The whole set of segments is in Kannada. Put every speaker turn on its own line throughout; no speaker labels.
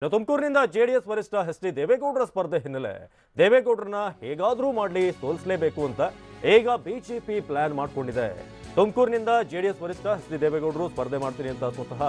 ಇನ್ನು ತುಮಕೂರಿನಿಂದ ಜೆಡಿಎಸ್ ವರಿಷ್ಠ ಎಸ್ ಡಿ ದೇವೇಗೌಡರ ಸ್ಪರ್ಧೆ ಹಿನ್ನೆಲೆ. ದೇವೇಗೌಡರನ್ನ ಹೇಗಾದ್ರೂ ಮಾಡಲಿ ಸೋಲಿಸಲೇಬೇಕು ಅಂತ ಈಗ ಬಿಜೆಪಿ ಪ್ಲಾನ್ ಮಾಡಿಕೊಂಡಿದೆ. ತುಮಕೂರಿನಿಂದ ಜೆಡಿಎಸ್ ವರಿಷ್ಠ ಎಸ್ ಡಿ ದೇವೇಗೌಡರು ಸ್ಪರ್ಧೆ ಮಾಡ್ತೀನಿ ಅಂತ ಸ್ವತಃ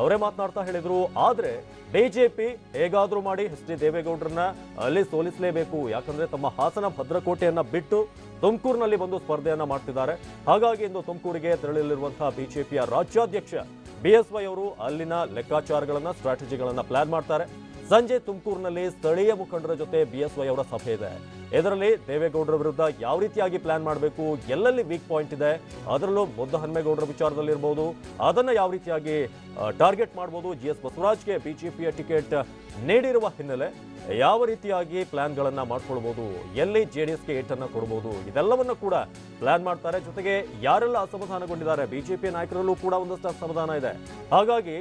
ಅವರೇ ಮಾತನಾಡ್ತಾ ಹೇಳಿದ್ರು. ಆದ್ರೆ ಬಿಜೆಪಿ ಹೇಗಾದ್ರೂ ಮಾಡಿ ಎಸ್ ಡಿ ದೇವೇಗೌಡರನ್ನ ಅಲ್ಲಿ ಸೋಲಿಸಲೇಬೇಕು. ಯಾಕಂದ್ರೆ ತಮ್ಮ ಹಾಸನ ಭದ್ರಕೋಟೆಯನ್ನ ಬಿಟ್ಟು ತುಮಕೂರಿನಲ್ಲಿ ಬಂದು ಸ್ಪರ್ಧೆಯನ್ನ ಮಾಡ್ತಿದ್ದಾರೆ. ಹಾಗಾಗಿ ಇಂದು ತುಮಕೂರಿಗೆ ತೆರಳಲಿರುವಂತಹ ಬಿಜೆಪಿಯ ರಾಜ್ಯಾಧ್ಯಕ್ಷ ಬಿಎಸ್ವೈ ಅವರು ಅಲ್ಲಿನ ಲೆಕ್ಕಾಚಾರಗಳನ್ನು ಸ್ಟ್ರಾಟಜಿಗಳನ್ನು ಪ್ಲಾನ್ ಮಾಡ್ತಾರೆ. ಸಂಜೆ ತುಮಕೂರಿನಲ್ಲಿ ಸ್ಥಳೀಯ ಮುಖಂಡರ ಜೊತೆ ಬಿ ಎಸ್ ವೈ ಅವರ ಸಭೆ ಇದೆ. ಇದರಲ್ಲಿ ದೇವೇಗೌಡರ ವಿರುದ್ಧ ಯಾವ ರೀತಿಯಾಗಿ ಪ್ಲಾನ್ ಮಾಡಬೇಕು, ಎಲ್ಲೆಲ್ಲಿ ವೀಕ್ ಪಾಯಿಂಟ್ ಇದೆ, ಅದರಲ್ಲೂ ಮುದ್ದ ಹನುಮೇಗೌಡರ ವಿಚಾರದಲ್ಲಿರ್ಬೋದು, ಅದನ್ನು ಯಾವ ರೀತಿಯಾಗಿ ಟಾರ್ಗೆಟ್ ಮಾಡ್ಬೋದು ಜಿ ಎಸ್ ಬಸವರಾಜ್ಗೆ ಬಿಜೆಪಿಯ ಟಿಕೆಟ್ ನೀಡಿರುವ ಹಿನ್ನೆಲೆ ಯಾವ ರೀತಿಯಾಗಿ ಪ್ಲಾನ್ಗಳನ್ನು ಮಾಡ್ಕೊಳ್ಬೋದು, ಎಲ್ಲಿ ಜೆ ಡಿ ಎಸ್ಗೆ ಏಟನ್ನು ಕೊಡ್ಬೋದು, ಇದೆಲ್ಲವನ್ನು ಕೂಡ ಪ್ಲಾನ್ ಮಾಡ್ತಾರೆ. ಜೊತೆಗೆ ಯಾರೆಲ್ಲ ಅಸಮಾಧಾನಗೊಂಡಿದ್ದಾರೆ ಬಿಜೆಪಿ ನಾಯಕರಲ್ಲೂ ಕೂಡ ಒಂದಷ್ಟು ಅಸಮಾಧಾನ ಇದೆ. ಹಾಗಾಗಿ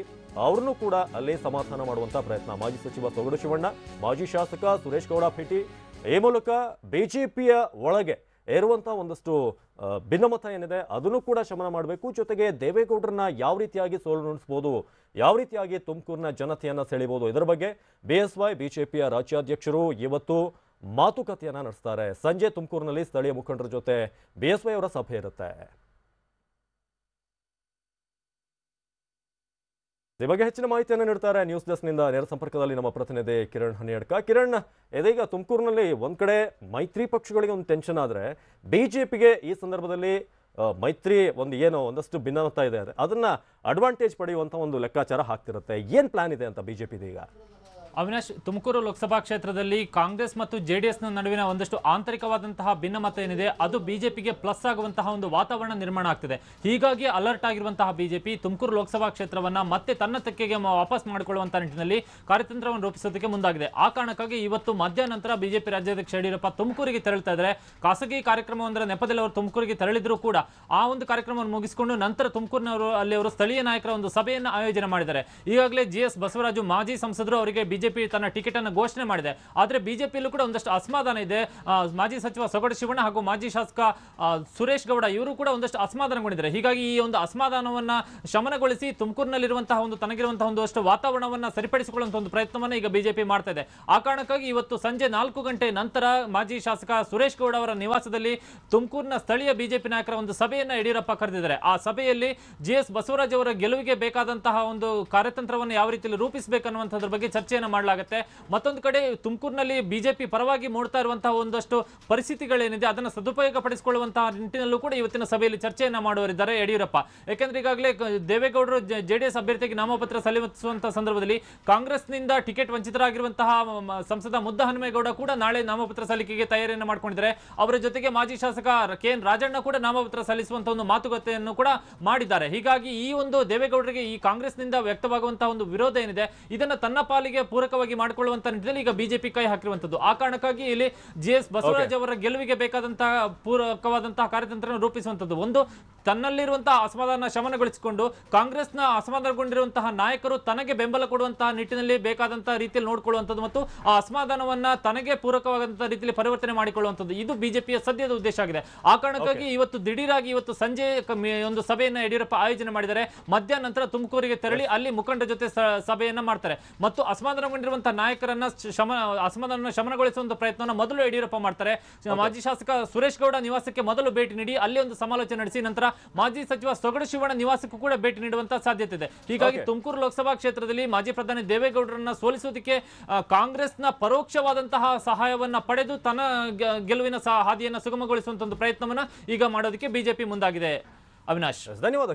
ಅವ್ರನ್ನೂ ಕೂಡ ಅಲ್ಲಿ ಸಮಾಧಾನ ಮಾಡುವಂತ ಪ್ರಯತ್ನ. ಮಾಜಿ ಸಚಿವ ಸೊಗಡು ಶಿವಣ್ಣ, ಮಾಜಿ ಶಾಸಕ ಸುರೇಶ್ ಗೌಡ ಭೇಟಿ ಈ ಮೂಲಕ ಬಿಜೆಪಿಯ ಒಳಗೆ ಇರುವಂತಹ ಒಂದಷ್ಟು ಭಿನ್ನಮತ ಏನಿದೆ, ಅದನ್ನು ಕೂಡ ಶಮನ ಮಾಡಬೇಕು. ಜೊತೆಗೆ ದೇವೇಗೌಡರನ್ನ ಯಾವ ರೀತಿಯಾಗಿ ಸೋಲುಣಿಸ್ಬೋದು ಯಾವ ರೀತಿಯಾಗಿ ತುಮಕೂರಿನ ಜನತೆಯನ್ನ ಸೆಳಿಬಹುದು ಇದರ ಬಗ್ಗೆ ಬಿಎಸ್ವೈ ಬಿಜೆಪಿಯ ರಾಜ್ಯಾಧ್ಯಕ್ಷರು ಇವತ್ತು ಮಾತುಕತೆಯನ್ನ ನಡೆಸ್ತಾರೆ. ಸಂಜೆ ತುಮಕೂರಿನಲ್ಲಿ ಸ್ಥಳೀಯ ಮುಖಂಡರ ಜೊತೆ ಬಿಎಸ್ವೈ ಅವರ ಸಭೆ ಇರುತ್ತೆ. ಈ ಬಗ್ಗೆ ಹೆಚ್ಚಿನ ಮಾಹಿತಿಯನ್ನು ನೀಡ್ತಾರೆ ನ್ಯೂಸ್ ಡೆಸ್ಕ್ನಿಂದ ನೇರ ಸಂಪರ್ಕದಲ್ಲಿ ನಮ್ಮ ಪ್ರತಿನಿಧಿ ಕಿರಣ್ ಹನಿಯಡ್ಕ. ಕಿರಣ್, ಇದೀಗ ತುಮಕೂರಿನಲ್ಲಿ ಒಂದ್ ಕಡೆ ಮೈತ್ರಿ ಪಕ್ಷಗಳಿಗೆ ಒಂದು ಟೆನ್ಷನ್ ಆದ್ರೆ ಬಿಜೆಪಿಗೆ ಈ ಸಂದರ್ಭದಲ್ಲಿ ಮೈತ್ರಿ ಒಂದು ಏನೋ ಒಂದಷ್ಟು ಭಿನ್ನಮತ ಇದೆ. ಅದನ್ನ ಅಡ್ವಾಂಟೇಜ್ ಪಡೆಯುವಂತ ಒಂದು ಲೆಕ್ಕಾಚಾರ ಹಾಕ್ತಿರುತ್ತೆ ಏನ್ ಪ್ಲಾನ್ ಇದೆ ಅಂತ ಬಿಜೆಪಿ ಈಗ?
ಅವಿನಾಶ್, ತುಮಕೂರು ಲೋಕಸಭಾ ಕ್ಷೇತ್ರದಲ್ಲಿ ಕಾಂಗ್ರೆಸ್ ಮತ್ತು ಜೆಡಿಎಸ್ನ ನಡುವಿನ ಒಂದಷ್ಟು ಆಂತರಿಕವಾದಂತಹ ಭಿನ್ನಮತ ಏನಿದೆ, ಅದು ಬಿಜೆಪಿಗೆ ಪ್ಲಸ್ ಆಗುವಂತಹ ಒಂದು ವಾತಾವರಣ ನಿರ್ಮಾಣ ಆಗ್ತಿದೆ. ಹೀಗಾಗಿ ಅಲರ್ಟ್ ಆಗಿರುವಂತಹ ಬಿಜೆಪಿ ತುಮಕೂರು ಲೋಕಸಭಾ ಕ್ಷೇತ್ರವನ್ನ ಮತ್ತೆ ತನ್ನ ತೆಕ್ಕೆಗೆ ವಾಪಸ್ ಮಾಡಿಕೊಳ್ಳುವಂತಹ ನಿಟ್ಟಿನಲ್ಲಿ ಕಾರ್ಯತಂತ್ರವನ್ನು ರೂಪಿಸೋದಕ್ಕೆ ಮುಂದಾಗಿದೆ. ಆ ಕಾರಣಕ್ಕಾಗಿ ಇವತ್ತು ಮಧ್ಯಾಹ್ನ ನಂತರ ಬಿಜೆಪಿ ರಾಜ್ಯಾಧ್ಯಕ್ಷ ಯಡಿಯೂರಪ್ಪ ತುಮಕೂರಿಗೆ ತೆರಳುತ್ತಾ ಇದ್ದಾರೆ. ಖಾಸಗಿ ಕಾರ್ಯಕ್ರಮವೊಂದರ ನೆಪದಲ್ಲಿ ಅವರು ತುಮಕೂರಿಗೆ ತೆರಳಿದ್ರು ಕೂಡ ಆ ಒಂದು ಕಾರ್ಯಕ್ರಮವನ್ನು ಮುಗಿಸಿಕೊಂಡು ನಂತರ ತುಮಕೂರಿನವರು ಅಲ್ಲಿ ಅವರು ಸ್ಥಳೀಯ ನಾಯಕರ ಒಂದು ಸಭೆಯನ್ನು ಆಯೋಜನೆ ಮಾಡಿದ್ದಾರೆ. ಈಗಾಗಲೇ ಜಿ ಎಸ್ ಬಸವರಾಜು ಮಾಜಿ ಸಂಸದರು ಅವರಿಗೆ ಬಿಜೆಪಿ ತನ್ನ ಟಿಕೆಟ್ ಅನ್ನು ಘೋಷಣೆ ಮಾಡಿದೆ. ಆದರೆ ಬಿಜೆಪಿಯಲ್ಲೂ ಕೂಡ ಒಂದಷ್ಟು ಅಸಮಾಧಾನ ಇದೆ. ಮಾಜಿ ಸಚಿವ ಸೊಗಡು ಶಿವಣ್ಣ ಹಾಗೂ ಮಾಜಿ ಶಾಸಕ ಸುರೇಶ್ ಗೌಡ ಇವರು ಕೂಡ ಒಂದಷ್ಟು ಅಸಮಾಧಾನಗೊಂಡಿದ್ದಾರೆ. ಹೀಗಾಗಿ ಈ ಒಂದು ಅಸಮಾಧಾನವನ್ನ ಶಮನಗೊಳಿಸಿ ತುಮಕೂರಿನಲ್ಲಿರುವಂತಹ ಒಂದು ತನಗಿರುವಂತಹ ಒಂದಷ್ಟು ವಾತಾವರಣವನ್ನ ಸರಿಪಡಿಸಿಕೊಳ್ಳುವಂತಹ ಒಂದು ಪ್ರಯತ್ನವನ್ನ ಈಗ ಬಿಜೆಪಿ ಮಾಡ್ತಾ ಆ ಕಾರಣಕ್ಕಾಗಿ ಇವತ್ತು ಸಂಜೆ ನಾಲ್ಕು ಗಂಟೆ ನಂತರ ಮಾಜಿ ಶಾಸಕ ಸುರೇಶ್ ಗೌಡ ಅವರ ನಿವಾಸದಲ್ಲಿ ತುಮಕೂರಿನ ಸ್ಥಳೀಯ ಬಿಜೆಪಿ ನಾಯಕರ ಒಂದು ಸಭೆಯನ್ನ ಯಡಿಯೂರಪ್ಪ ಕರೆದಿದ್ದಾರೆ. ಆ ಸಭೆಯಲ್ಲಿ ಜಿ ಎಸ್ ಬಸವರಾಜ್ ಅವರ ಗೆಲುವಿಗೆ ಬೇಕಾದಂತಹ ಒಂದು ಕಾರ್ಯತಂತ್ರವನ್ನು ಯಾವ ರೀತಿಯಲ್ಲಿ ರೂಪಿಸಬೇಕನ್ನುವಂಥದ್ರ ಬಗ್ಗೆ ಚರ್ಚೆಯನ್ನು ಮಾಡಲಾಗುತ್ತೆ. ಮತ್ತೊಂದು ಕಡೆ ತುಮಕೂರಿನಲ್ಲಿ ಬಿಜೆಪಿ ಪರವಾಗಿ ಮೂಡ್ತಾ ಇರುವಂತಹ ಒಂದಷ್ಟು ಪರಿಸ್ಥಿತಿಗಳೇನಿದೆ, ಅದನ್ನು ಸದುಪಯೋಗ ಪಡಿಸಿಕೊಳ್ಳುವಂತಹ ನಿಟ್ಟಿನಲ್ಲೂ ಕೂಡ ಇವತ್ತಿನ ಸಭೆಯಲ್ಲಿ ಚರ್ಚೆಯನ್ನು ಮಾಡುವರಿದ್ದಾರೆ ಯಡಿಯೂರಪ್ಪ. ಯಾಕೆಂದ್ರೆ ಈಗಾಗಲೇ ದೇವೇಗೌಡರು ಜೆಡಿಎಸ್ ಅಭ್ಯರ್ಥಿಗೆ ನಾಮಪತ್ರ ಸಲ್ಲಿಸುವಂತಹ ಸಂದರ್ಭದಲ್ಲಿ ಕಾಂಗ್ರೆಸ್ನಿಂದ ಟಿಕೆಟ್ ವಂಚಿತರಾಗಿರುವಂತಹ ಸಂಸದ ಮುದ್ದ ಹನುಮೇಗೌಡ ಕೂಡ ನಾಳೆ ನಾಮಪತ್ರ ಸಲ್ಲಿಕೆಗೆ ತಯಾರಿಯನ್ನು ಮಾಡಿಕೊಂಡಿದ್ದಾರೆ. ಅವರ ಜೊತೆಗೆ ಮಾಜಿ ಶಾಸಕ ಕೆ ಎನ್ ರಾಜಣ್ಣ ಕೂಡ ನಾಮಪತ್ರ ಸಲ್ಲಿಸುವಂತಹ ಒಂದು ಮಾತುಕತೆಯನ್ನು ಕೂಡ ಮಾಡಿದ್ದಾರೆ. ಹೀಗಾಗಿ ಈ ಒಂದು ದೇವೇಗೌಡರಿಗೆ ಈ ಕಾಂಗ್ರೆಸ್ನಿಂದ ವ್ಯಕ್ತವಾಗುವಂತಹ ಒಂದು ವಿರೋಧ ಏನಿದೆ, ಇದನ್ನು ತನ್ನ ಪಾಲಿಗೆ ಪೂರಕವಾಗಿ ಮಾಡಿಕೊಳ್ಳುವಂತ ನಿಟ್ಟಿನಲ್ಲಿ ಈಗ ಬಿಜೆಪಿ ಕೈ ಹಾಕಿರುವಂತದ್ದು. ಆ ಕಾರಣಕ್ಕಾಗಿ ಇಲ್ಲಿ ಜಿ ಎಸ್ ಬಸವರಾಜ್ ಅವರ ಗೆಲುವಿಗೆ ಬೇಕಾದಂತಹ ಪೂರಕವಾದಂತಹ ಕಾರ್ಯತಂತ್ರ ರೂಪಿಸುವಂತದ್ದು. ಒಂದು ತನ್ನಲ್ಲಿರುವಂತಹ ಅಸಮಾಧಾನ ಶಮನಗೊಳಿಸಿಕೊಂಡು ಕಾಂಗ್ರೆಸ್ನ ಅಸಮಾಧಾನಗೊಂಡಿರುವಂತಹ ನಾಯಕರು ತನಗೆ ಬೆಂಬಲ ಕೊಡುವಂತಹ ನಿಟ್ಟಿನಲ್ಲಿ ಬೇಕಾದಂತಹ ರೀತಿಯಲ್ಲಿ ನೋಡಿಕೊಳ್ಳುವಂಥದ್ದು ಮತ್ತು ಆ ಅಸಮಾಧಾನವನ್ನ ತನಗೆ ಪೂರಕವಾದಂತಹ ರೀತಿಯಲ್ಲಿ ಪರಿವರ್ತನೆ ಮಾಡಿಕೊಳ್ಳುವಂಥದ್ದು. ಇದು ಬಿಜೆಪಿಯ ಸದ್ಯದ ಉದ್ದೇಶ ಆಗಿದೆ. ಆ ಕಾರಣಕ್ಕಾಗಿ ಇವತ್ತು ದಿಢೀರಾಗಿ ಇವತ್ತು ಸಂಜೆ ಒಂದು ಸಭೆಯನ್ನು ಯಡಿಯೂರಪ್ಪ ಆಯೋಜನೆ ಮಾಡಿದ್ದಾರೆ. ಮಧ್ಯಾಹ್ನ ನಂತರ ತುಮಕೂರಿಗೆ ತೆರಳಿ ಅಲ್ಲಿ ಮುಖಂಡರ ಜೊತೆ ಸಭೆಯನ್ನ ಮಾಡ್ತಾರೆ. ಮತ್ತು ಅಸಮಾಧಾನಗೊಂಡಿರುವಂತಹ ನಾಯಕರನ್ನ ಶಮ ಅಸಮಾಧಾನ ಶಮನಗೊಳಿಸುವಂತ ಪ್ರಯತ್ನವನ್ನು ಮೊದಲು ಯಡಿಯೂರಪ್ಪ ಮಾಡ್ತಾರೆ. ಮಾಜಿ ಶಾಸಕ ಸುರೇಶ್ ಗೌಡ ನಿವಾಸಕ್ಕೆ ಮೊದಲು ಭೇಟಿ ನೀಡಿ ಅಲ್ಲಿ ಒಂದು ಸಮಾಲೋಚನೆ ನಡೆಸಿ ನಂತರ ಮಾಜಿ ಸಚಿವ ಸೊಗಡು ಶಿವಣ್ಣ ನಿವಾಸಕ್ಕೂ ಕೂಡ ಭೇಟಿ ನೀಡುವಂತಹ ಸಾಧ್ಯತೆ ಇದೆ. ಹೀಗಾಗಿ ತುಮಕೂರು ಲೋಕಸಭಾ ಕ್ಷೇತ್ರದಲ್ಲಿ ಮಾಜಿ ಪ್ರಧಾನಿ ದೇವೇಗೌಡರನ್ನ ಸೋಲಿಸೋದಕ್ಕೆ ಕಾಂಗ್ರೆಸ್ನ ಪರೋಕ್ಷವಾದಂತಹ ಸಹಾಯವನ್ನ ಪಡೆದು ತನ್ನ ಗೆಲುವಿನ ಹಾದಿಯನ್ನು ಸುಗಮಗೊಳಿಸುವಂತ ಒಂದು ಪ್ರಯತ್ನವನ್ನ ಈಗ ಮಾಡೋದಕ್ಕೆ ಬಿಜೆಪಿ ಮುಂದಾಗಿದೆ. ಅವಿನಾಶ್.
ಧನ್ಯವಾದ